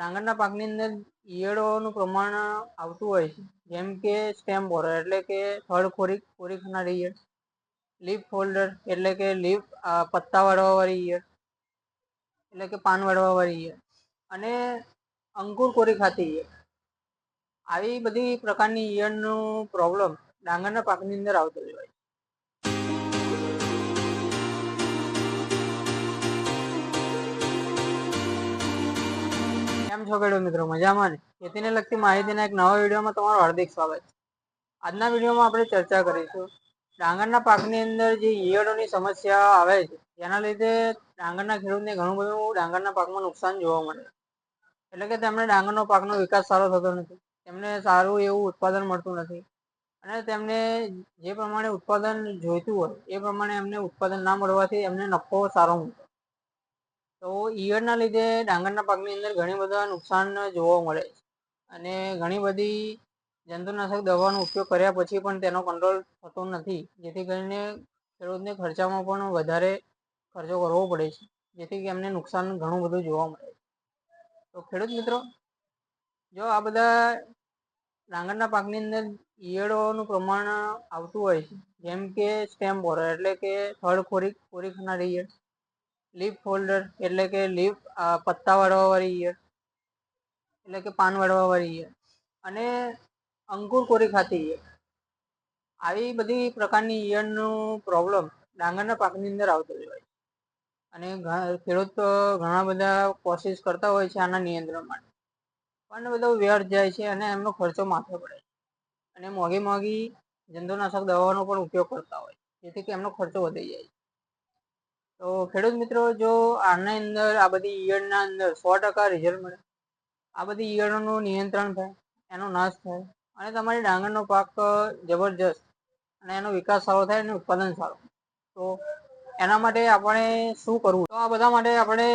ડાંગરના પાકની અંદર ઈયળોનું પ્રમાણ આવતું હોય છે. જેમ કે સ્ટેમ બોરર એટલે કે થડ ખોરી ખોરી ખાનારી ઈયળ. લીફ ફોલ્ડર એટલે કે લીફ પત્તા વાળવાવાળી ઈયળ. એટલે કે પાન વાળવાવાળી ઈયળ. અને અંકુર કોરી ખાતી ઈયળ. આવી બધી પ્રકારની ઈયળનું પ્રોબ્લેમ ડાંગરના પાકની અંદર આવતો હોય છે ખેડૂત મિત્રો, મજામાં ને? ખેતીને લગતી માહિતીના એક નવા વિડીયોમાં તમારું હાર્દિક સ્વાગત છે. આજના વિડીયોમાં આપણે ચર્ચા કરીશું ડાંગરના પાકની અંદર જે ઈયળોની સમસ્યા આવે છે તેના લીધે ડાંગરના ખેડૂતને ઘણું બધું ડાંગરના પાકમાં નુકસાન જોવા મળે એટલે કે તેમણે ડાંગરનો પાકનો વિકાસ સારો થતો નથી, તેમને સારું એવું ઉત્પાદન મળતું નથી અને તેમને જે પ્રમાણે ઉત્પાદન જોઈતું હોય, એ પ્રમાણે એમને ઉત્પાદન ના મળવાથી એમને નફો સારો મળતો તો ઈયળના લીધે ડાંગરના પાકની અંદર ઘણી બધા નુકસાન જોવા મળે છે. અને ઘણી બધી જંતુનાશક દવાનો ઉપયોગ કર્યા પછી પણ તેનો કંટ્રોલ થતો નથી. જેથી કરીને ખેડૂતને ખર્ચામાં પણ વધારે ખર્ચો કરવો પડે છે. જેથી એમને નુકસાન ઘણું બધું જોવા મળે છે. તો ખેડૂત મિત્રો, જો આ બધા ડાંગરના પાકની અંદર ઈયળોનું પ્રમાણ આવતું હોય છે, જેમ કે સ્ટેમ બોરર એટલે કે થડ ખોરી ખોરી ખાનાર ઈયળ લીફ ફોલ્ડર એટલે કે લીફ પત્તા વાળવાવાળી ઈયળ, એટલે કે પાન વાળવાવાળી ઈયળ અને અંકુર કોરી ખાતી ઈયળ. આવી બધી પ્રકારની ઈયળનું પ્રોબ્લેમ ડાંગરના પાકની અંદર આવતો જ હોય અને ખેડૂત ઘણા બધા કોશિશ કરતા હોય છે આના નિયંત્રણ માટે. પણ બધો વ્યર્થ જાય છે અને એમનો ખર્ચો માથે પડે છે. અને મોંઘી મોંઘી જંતુનાશક દવાનો પણ ઉપયોગ કરતા હોય જેથી કે એમનો ખર્ચો વધી જાય છે. તો ખેડૂત મિત્રો, જો આના અંદર, આ બધી ઈયળના અંદર સો ટકા રિઝલ્ટ મળે. આ બધી ઈયળોનું નિયંત્રણ થાય, એનો નાશ થાય અને તમારી ડાંગરનો પાક જબરજસ્ત અને એનો વિકાસ સારો થાય અને ઉત્પાદન સારું. તો એના માટે આપણે શું કરવું? તો આ બધા માટે આપણે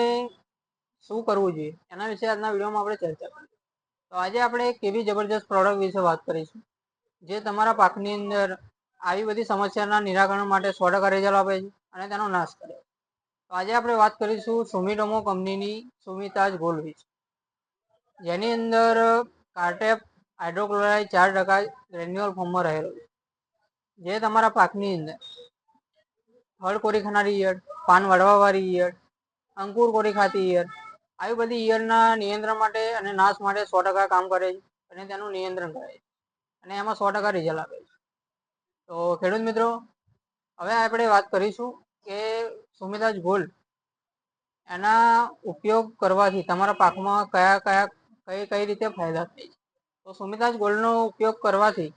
શું કરવું જોઈએ? એના વિશે આજના વિડીયોમાં આપણે ચર્ચા કરીએ તો આજે આપણે એક એવી જબરજસ્ત પ્રોડક્ટ વિશે વાત કરીશું, જે તમારા પાકની અંદર આવી બધી સમસ્યાના નિરાકરણ માટે સો ટકા રિઝલ્ટ આપે છે અને તેનો નાશ કરે તો આજે આપણે વાત કરીશું સુમિટોમો કંપનીની સુમિતાજ ગોલ્ડ વિશે. જેની અંદર કાર્ટેપ હાઇડ્રોક્લોરાઇડ ચાર ટકા ગ્રેન્યુઅલ ફોર્મમાં રહેલો છે. જે તમારા પાકની અંદર ફળ કોરી ખાનારી ઈયળ, પાન વળવાવાળી ઈયળ, અંકુર કોરી ખાતી ઈયળ, આવી બધી ઈયળના નિયંત્રણ માટે અને નાશ માટે સો ટકા કામ કરે છે અને તેનું નિયંત્રણ કરે છે. અને એમાં સો ટકા રિઝલ્ટ આપે છે. તો ખેડૂત મિત્રો, હવે આપણે વાત કરીશું સુમિતાજ ગોલ્ડ એના ઉપયોગ કરવાથી તમારા પાકમાં કયા કયા, કઈ કઈ રીતે ફાયદા થાય છે? તો સુમિતાજ ગોલ્ડનો ઉપયોગ કરવાથી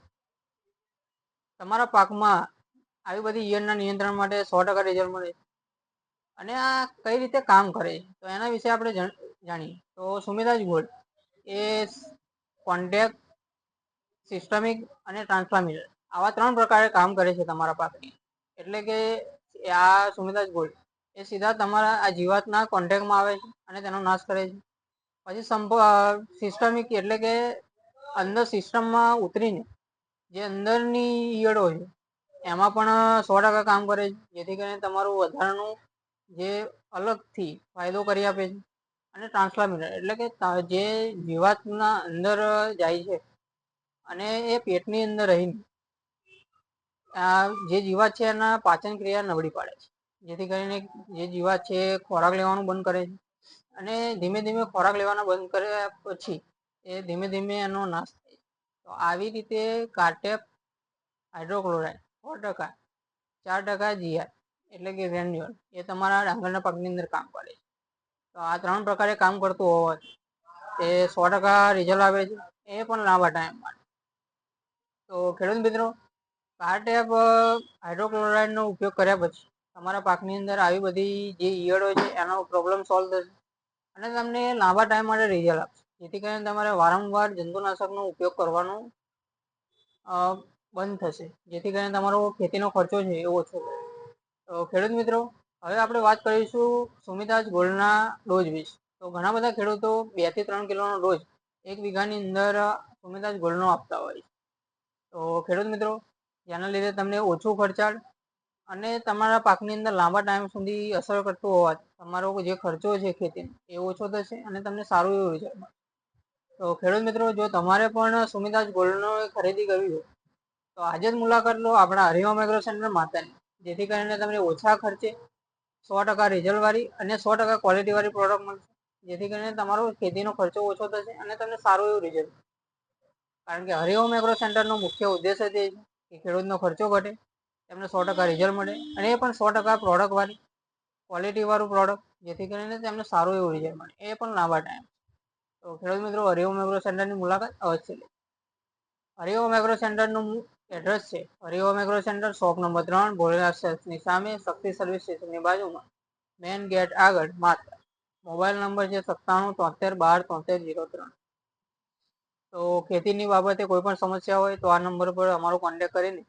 તમારા પાકમાં આવી બધી ઈયળના નિયંત્રણ માટે સો ટકા રિઝલ્ટ મળે અને આ કઈ રીતે કામ કરે છે? તો એના વિશે આપણે જાણીએ. તો સુમિતાજ ગોલ્ડ એ કોન્ટેક્ટ સિસ્ટમિક અને ટ્રાન્સફાર્મિટર આવા ત્રણ પ્રકારે કામ કરે છે તમારા પાકની. એટલે કે આ સુમિતાજ ગોલ્ડ એ સીધા તમારા આ જીવાતના કોન્ટેક્ટમાં આવે છે અને તેનો નાશ કરે છે. પછી સંપ સિસ્ટમિક એટલે કે અંદર સિસ્ટમમાં ઉતરીને જે અંદરની ઈયળો છે, એમાં પણ સો ટકા કામ કરે છે. જેથી કરીને તમારું વધારાનું જે અલગથી ફાયદો કરી આપે છે અને ટ્રાન્સફાર્મિટર એટલે કે જે જીવાતના અંદર જાય છે અને એ પેટની અંદર રહીને જે જીવાત છે એના પાચન ક્રિયા નબળી પાડે છે. જેથી કરીને જે જીવાત છે ખોરાક લેવાનું બંધ કરે છે. અને ધીમે ધીમે ખોરાક લેવાના બંધ કર્યા પછી એ ધીમે ધીમે એનો નાશ થાય તો આવી રીતે કાર્ટેપ હાઇડ્રોક્લોરાઇડ સો ટકા, ચાર ટકા જીઆર એટલે કે ગ્રેન્યુઅલ એ તમારા ડાંગરના પાકની અંદર કામ કરે છે. તો આ ત્રણ પ્રકારે કામ કરતું હોવાથી એ સો ટકા રિઝલ્ટ આવે છે. એ પણ લાંબા ટાઈમ માટે. તો ખેડૂત મિત્રો કાર્ટેપ હાઇડ્રોક્લોરાઇડનો ઉપયોગ કર્યા પછી તમારા પાકની અંદર આવી બધી જે ઈયળો છે, એનો પ્રોબ્લેમ સોલ્વ થશે. અને તમને લાંબા ટાઈમ માટે રિઝલ્ટ આપશે. જેથી કરીને તમારે વારંવાર જંતુનાશકનો ઉપયોગ કરવાનો બંધ થશે. જેથી કરીને તમારો ખેતીનો ખર્ચો છે એ ઓછો તો ખેડૂત મિત્રો, હવે આપણે વાત કરીશું સુમિતાજ ગોલ્ડના ડોઝ વિશે. તો ઘણા બધા ખેડૂતો બેથી ત્રણ કિલોનો ડોઝ એક વીઘાની અંદર સુમિતાજ ગોલ્ડનો આપતા હોય છે. તો ખેડૂત મિત્રો જેના લીધે તમને ઓછું ખર્ચાળ અને તમારા પાકની અંદર લાંબા ટાઈમ સુધી અસર કરતું હોવા તમારો જે ખર્ચો છે ખેતીનો એ ઓછો થશે અને તમને સારું એવું રિઝલ્ટ તો ખેડૂત મિત્રો, જો તમારે પણ સુમિતાજ ગોલ્ડનો ખરીદી કરવી હોય, તો આજે જ મુલાકાત લો આપણા હરિઓમ મેગ્રો સેન્ટર માતાની. જેથી કરીને તમને ઓછા ખર્ચે સો ટકા રિઝલ્ટવાળી અને સો ટકા ક્વોલિટીવાળી પ્રોડક્ટ મળશે. જેથી કરીને તમારો ખેતીનો ખર્ચો ઓછો થશે અને તમને સારું એવું રિઝલ્ટ કારણ કે હરિઓમ એગ્રો સેન્ટરનો મુખ્ય ઉદ્દેશ જ છે કે ખેડૂતનો ખર્ચો ઘટે તેમને સો ટકા રિઝલ્ટ મળે અને એ પણ સો ટકા પ્રોડક્ટવાળી ક્વોલિટીવાળું પ્રોડક્ટ જેથી કરીને તેમને સારું એવું રિઝલ્ટ મળે. એ પણ લાંબા ટાઈમ તો ખેડૂત મિત્રો, હરિઓમ એગ્રો સેન્ટરની મુલાકાત અવશ્ય લે. હરિઓમ એગ્રો સેન્ટરનું એડ્રેસ છે Hariom agro centre shop number ત્રણ, ભોલેનાથ સેલ્સની સામે શક્તિ સર્વિસ સ્ટેશનની બાજુમાં. મેઇન ગેટ આગળ માત્ર. મોબાઈલ નંબર છે સત્તાણું, તોતેર, બાર, તોતેર, જીરો ત્રણ. તો ખેતીની બાબતે કોઈ પણ સમસ્યા હોય તો આ નંબર પર અમારો કોન્ટેક કરીને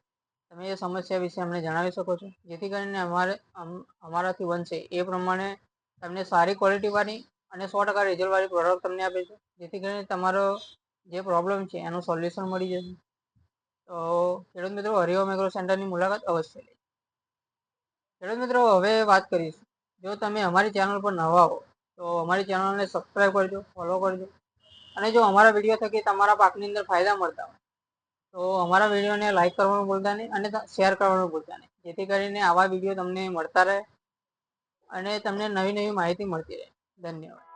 તમે એ સમસ્યા વિશે અમને જણાવી શકો છો. જેથી કરીને અમારે, અમ- અમારાથી બનશે. એ પ્રમાણે તમને સારી ક્વોલિટીવાળી અને સો ટકા રિઝલ્ટવાળી પ્રોડક્ટ તમને આપે છે. જેથી કરીને તમારો જે પ્રોબ્લેમ છે એનું સોલ્યુશન મળી જશે. તો ખેડૂત મિત્રો હરિઓમ એગ્રો સેન્ટરની મુલાકાત અવશ્ય લે ખેડૂત મિત્રો, હવે વાત કરીશું. જો તમે અમારી ચેનલ પર નવા હો, તો અમારી ચેનલને સબસ્ક્રાઈબ કરજો ફોલો કરજો. અને જો અમારા વીડિયો થકી તમારા પાકની અંદર ફાયદા મળતા હોય, તો અમારા વિડીયોને લાઇક કરવાનું ભૂલતા નહીં અને શેર કરવાનું ભૂલતા નહીં. જેથી કરીને આવા વીડિયો તમને મળતા રહે અને તમને નવી નવી માહિતી મળતી રહે. ધન્યવાદ.